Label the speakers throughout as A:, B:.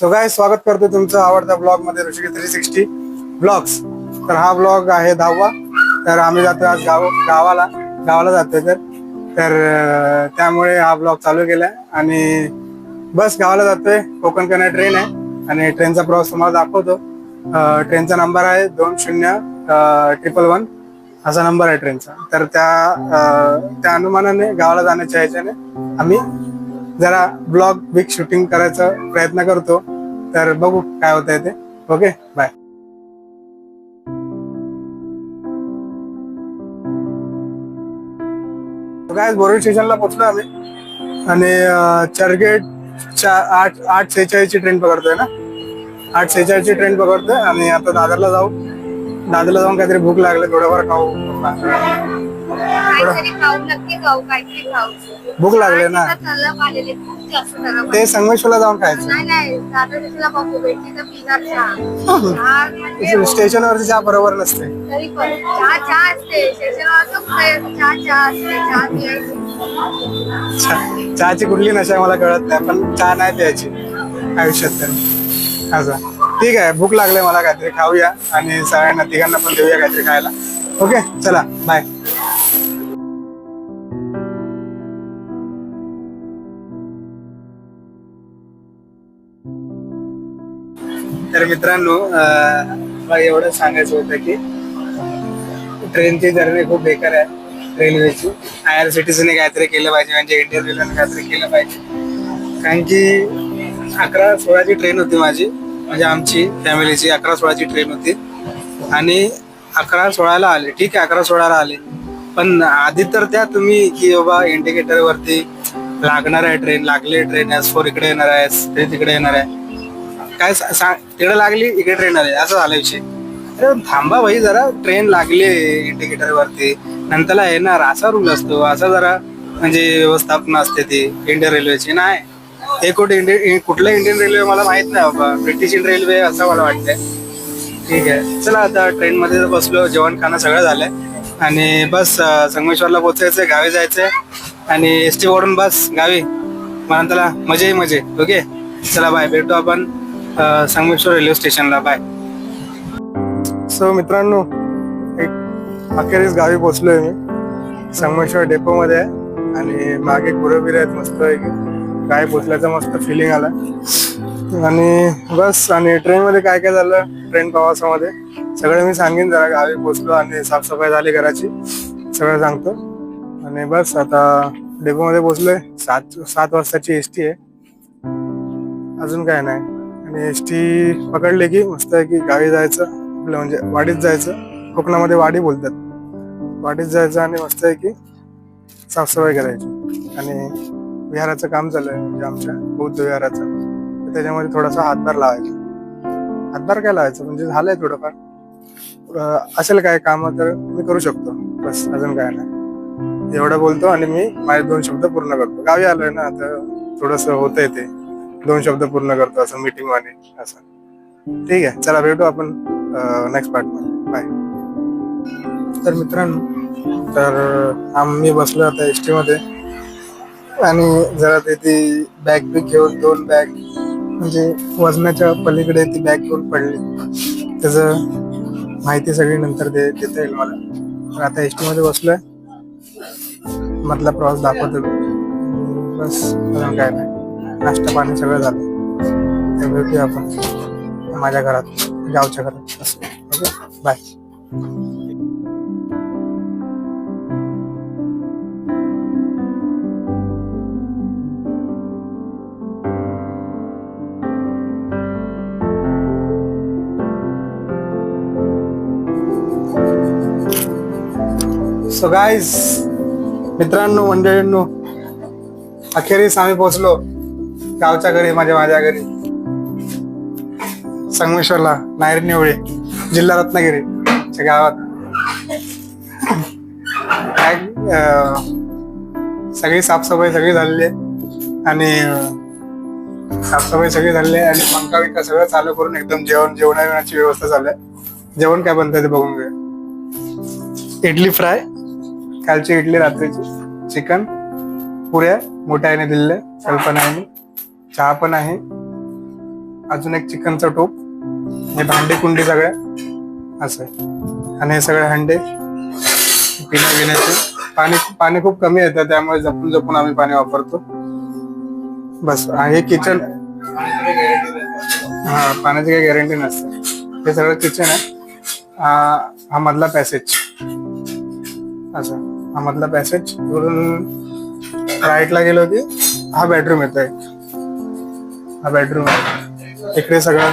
A: So काय स्वागत करतो तुमचं आवडत्या ब्लॉगमध्ये ऋषिकेश थ्री सिक्स्टी ब्लॉग्स तर हा ब्लॉग आहे दहावा. तर आम्ही जातो आज गाव गावाला. गावाला जातोय तर. तर त्यामुळे हा ब्लॉग चालू केलाय. आणि बस गावाला जातोय. कोकण कन्या ट्रेन आहे. आणि ट्रेनचा प्रवास तुम्हाला दाखवतो. ट्रेनचा नंबर आहे दोन शून्य ट्रिपल वन असा नंबर आहे ट्रेनचा तर त्या त्या अनुमानाने गावाला जाण्याच्या ह्याच्याने आम्ही जरा ब्लॉग बिग शूटिंग करायचा प्रयत्न करतो. तर बघू काय होतंय ते. ओके? बाय काय बोरडी स्टेशनला पोहोचलो आम्ही. आणि अं, चर्चगेट आठ आठ सेहेचाळीसची ट्रेन पकडतोय ना? आठ सेहेचाळीसची ट्रेन पकडतोय आणि आता दादरला जाऊ. दादरला जाऊन काहीतरी भूक लागले थोडंफार खाऊ.
B: काहीतरी खाऊ नक्की खाऊ काहीतरी खाऊ
A: भूक लागले ना.
B: तिथं तलब आलेले खूप जास्त तलब
A: ते संगमेश्वरला जाऊन खायचं.
B: नाही नाही. दादा तिथला बघू भेटली तर पिणार चहा. चहा म्हणजे
A: स्टेशनवरची चहा बरोबर नसते.
B: तरी पण चहा चहा असते. स्टेशनवर असं कुठे चहा चहा असते. चहा पियायची.
A: चहा- चहाची कुठली नशा मला कळत नाही पण चहा नाही प्यायची आयुष्यात तर. असं. ठीक आहे भूक लागले मला काहीतरी खाऊया आणि सगळ्यांना तिघांना पण देऊया काहीतरी खायला. ओके चला बाय तर मित्रांनो मला एवढं सांगायचं होतं की ट्रेनची जर्नी खूप बेकार आहे रेल्वेची. आय आर सी टीसीने काहीतरी केलं पाहिजे म्हणजे इंडियन रेल्वेने काहीतरी केलं पाहिजे. कारण की अकरा सोळाची ट्रेन होती माझी म्हणजे आमची फॅमिलीची अकरा सोळाची ट्रेन होती. आणि अकरा सोळाला आले ठीक आहे अकरा सोळाला आले. पण आधी तर त्या तुम्ही की बाबा इंडिकेटरवरती लागणार आहे ट्रेन लागली ट्रेन एस फोर इकडे येणार आहे ते तिकडे येणार आहे. काय सांग तिकडे लागली इकडे ट्रेन आली. असं झालं विषय. अरे थांबा भाई जरा ट्रेन लागली इंडिकेटर वरती. नंतरला येणार. असा रूल असतो. असा जरा म्हणजे व्यवस्थापन असते ती इंडियन रेल्वेची नाही. हे कुठे इंडियन कुठलं इंडियन रेल्वे मला माहीत नाही बाबा. ब्रिटिश इंडियन रेल्वे असं मला वाटतंय. ठीक आहे. चला आता ट्रेन मध्ये बसलो. जेवण खाणं सगळं झालंय आणि बस संगमेश्वरला पोचायचंय गावी जायचंय. आणि एस टी वरून बस गावी. मग त्याला मजे मजे. ओके? चला बाय भेटू आपण. संगमेश्वर रेल्वे स्टेशनला बाय. सो मित्रांनो एक अखेरीस गावी पोचलोय मी. संगमेश्वर डेपो मध्ये आहे आणि मागे गुरबिर आहेत मस्त एक गावी पोचल्याचं मस्त फिलिंग आला. आणि बस आणि ट्रेन मध्ये काय काय झालं? ट्रेन प्रवासामध्ये. सगळं मी सांगेन जरा गावी पोचलो आणि साफसफाई झाली घराची. सगळं सांगतो. आणि बस आता डेपो मध्ये पोचलोय सात सात वाजताची एस टी आहे. अजून काय नाही. आणि एस टी पकडले की मस्त आहे की गावी जायचं आपलं म्हणजे वाडीत जायचं. कोकणामध्ये वाडी बोलतात. वाडीत जायचं आणि मस्त आहे की साफसफाई करायची. आणि विहाराचं काम चालू आहे म्हणजे आमच्या बौद्ध विहाराचं. त्याच्यामध्ये थोडासा हातभार लावायचा. हातभार काय लावायचं? म्हणजे झालंय थोडंफार. असेल काय काम तर मी करू शकतो. बस अजून काय नाही. एवढं बोलतो आणि मी माझे दोन शब्द पूर्ण करतो. गावी आलोय ना आता थोडस होतंय ते. दोन शब्द पूर्ण करतो असं मीटिंग वाणी असं. ठीक आहे चला भेटू आपण नेक्स्ट पार्टमध्ये. बाय तर मित्रांनो तर आम्ही बसलो आता एस टी मध्ये. आणि जरा ते ती बॅग बिग घेऊन दोन बॅग म्हणजे वजनाच्या पलीकडे ती बॅग घेऊन पडली. त्याचं माहिती सगळी नंतर दे देता येईल मला. तर आता एस टी मध्ये बसलोय. मधला प्रवास दाखवतो. बस अजून काय नाही. नाश्ता पाणी सगळं झालं. तर भेटूया आपण माझ्या घरात गावच्या घरात. ओके? बाय सो गाईज मित्रांनो मंडळींनो अखेरीस आम्ही पोहोचलो. गावच्या घरी माझ्या माझ्या घरी. संगमेश्वरला नायरी निवळे जिल्हा रत्नागिरीच्या गावात. काय सगळी साफसफाई सगळी झालेली आहे. आणि साफसफाई सगळी झालेली आहे आणि पंखा विका सगळं चालू करून एकदम जेवण जेवणाची व्यवस्था चालू आहे. जेवण काय बनतंय ते बघून घे इडली फ्राय कालची इडली रात्रीची. चिकन पुऱ्या मोठ्या आईने दिलेल्या कल्पना चहा पण आहे. अजून एक चिकनचा टोप. हे भांडे कुंडी सगळ्या असं आहे. आणि हे सगळे हंडे. पिण्या विण्याचे पाणी पाणी खूप कमी येतं त्यामुळे जपून जपून आम्ही पाणी वापरतो. बस हे किचन हा पाण्याची काही गॅरंटी नसते. हे सगळं किचन आहे. हा मधला पॅसेज असं हा मधला पॅसेज राईटला गेलो की हा बेडरूम येतो एक हा बेडरूम आहे. इकडे सगळं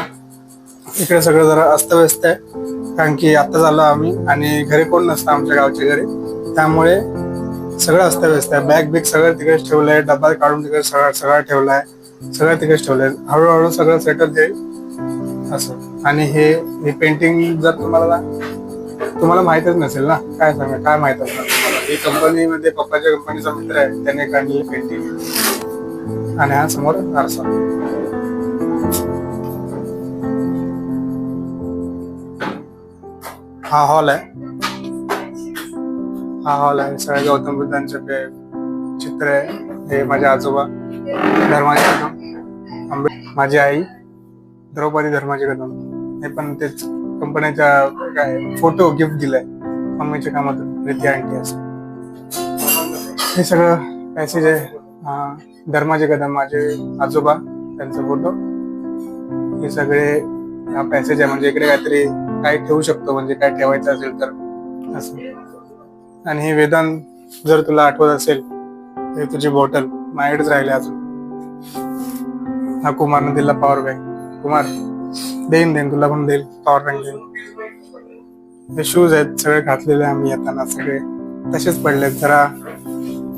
A: इकडे सगळं जरा अस्तव्यस्त आहे. कारण की आत्ताच झालो आम्ही आणि घरी कोण नसतं आमच्या गावच्या घरी. त्यामुळे सगळं अस्तव्यस्त आहे. बॅग बिग सगळं तिकडेच आहे. डब्बा काढून तिकडे सगळं सगळं आहे. सगळं तिकडेच ठेवलंय हळूहळू सगळं सेटल जाईल असं. आणि हे हे पेंटिंग जर तुम्हाला तुम्हाला माहितच नसेल ना? काय सांगा काय माहीत असणार? तुम्हाला ही कंपनीमध्ये पप्पाच्या कंपनीचा मित्र आहे. त्याने काढलेली पेंटिंग आणि हा समोर आरसा. हा हॉल आहे. हा हॉल आहे. सगळ्या गौतम बुद्धांचे ते चित्र आहे. हे माझे आजोबा धर्माचे कदम आंबे माझी आई द्रौपदी धर्माचे कदम हे पण तेच कंपनीच्या काय फोटो गिफ्ट दिलाय. मम्मीच्या कामातून. प्रीती आंटी असं. हे सगळं पॅसेज आहे. धर्माचे कदम माझे आजोबा त्यांचा फोटो हे सगळे हा पॅसेज आहे. म्हणजे इकडे काहीतरी काय ठेवू शकतो म्हणजे काय ठेवायचं असेल तर. असं. आणि हे वेदांत जर तुला आठवत असेल हे तुझी बॉटल माझ्याकडेच राहिले अजून. हा कुमारनं दिला पॉवर बँक कुमार देईन देईन तुला पण देईल पॉवर बँक देईन. हे शूज आहेत सगळे घातलेले आम्ही येताना सगळे. तसेच पडलेत जरा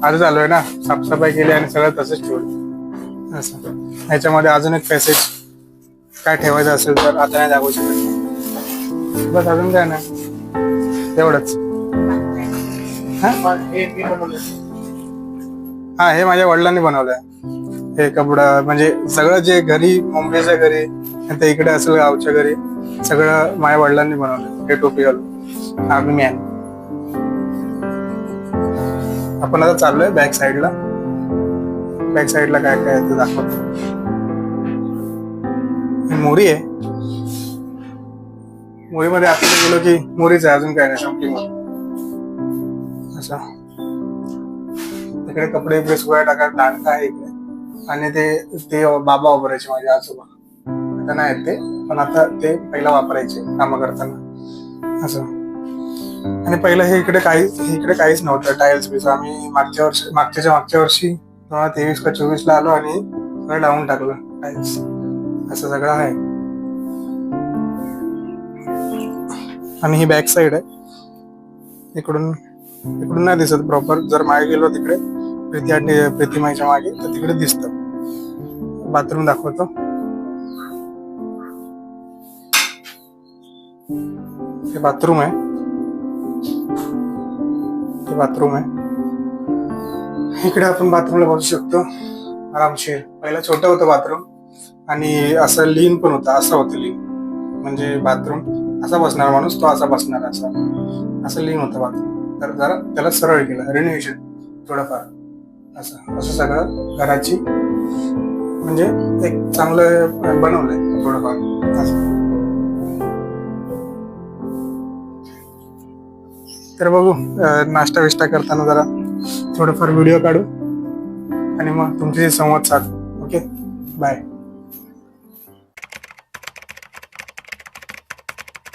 A: आजच आलोय ना साफसफाई केली आणि सगळं तसंच ठेवलं. असं. ह्याच्यामध्ये अजून एक पॅसेज काय ठेवायचं असेल तर आता नाही दाखवू शकत. बस अजून काय नाही. तेवढंच हा? हे माझ्या वडिलांनी बनवलंय. हे कपडा म्हणजे सगळं जे घरी मुंबईच्या घरी ते इकडे असेल गावच्या घरी सगळं माझ्या वडिलांनी बनवलं हे टोपी घालून. आम्ही मॅन आपण आता चाललोय बॅक साईडला बॅक साईडला काय काय ते दाखवतो. मोरी आहे. मोरीमध्ये आपण गेलो की मोरीच आहे अजून काय नाही संपली असं. इकडे कपडे बिपडे सुकाय टाकायला दांडका आहे इकडे. आणि ते ते बाबा वापरायचे माझे आजोबा. आता नाही ते पण आता ते पहिला वापरायचे काम करताना. असं. आणि पहिलं हे इकडे काही इकडे काहीच नव्हतं. टाईल्स बीस आम्ही मागच्या वर्षी मागच्याच्या मागच्या वर्षी तेवीस का चोवीस ला आलो आणि सगळं लावून टाकलं टाईल्स असं सगळं आहे. आणि ही बॅक साईड आहे. इकडून इकडून नाही दिसत प्रॉपर जर मागे गेलो तिकडे प्रीती आणि प्रीतिमाईच्या मागे तर तिकडे दिसत. बाथरूम दाखवतो. हे बाथरूम आहे. हे बाथरूम आहे. इकडे आपण बाथरूमला बसू शकतो. आरामशीर. पहिला छोटं होतं बाथरूम आणि असं लीन पण होतं. असं होतं लीन म्हणजे बाथरूम असा बसणार माणूस तो असा बसणार असा. असं लीन होतं बाथरूम तर जरा त्याला सरळ केलं. रिनोव्हेशन थोडंफार. असं. असं सगळं घराची म्हणजे एक चांगलं बनवलंय थोडंफार. असं. तर बघू नाश्ता विष्टा करताना जरा थोडंफार व्हिडिओ काढू आणि मग तुमच्याशी संवाद साधू. ओके? बाय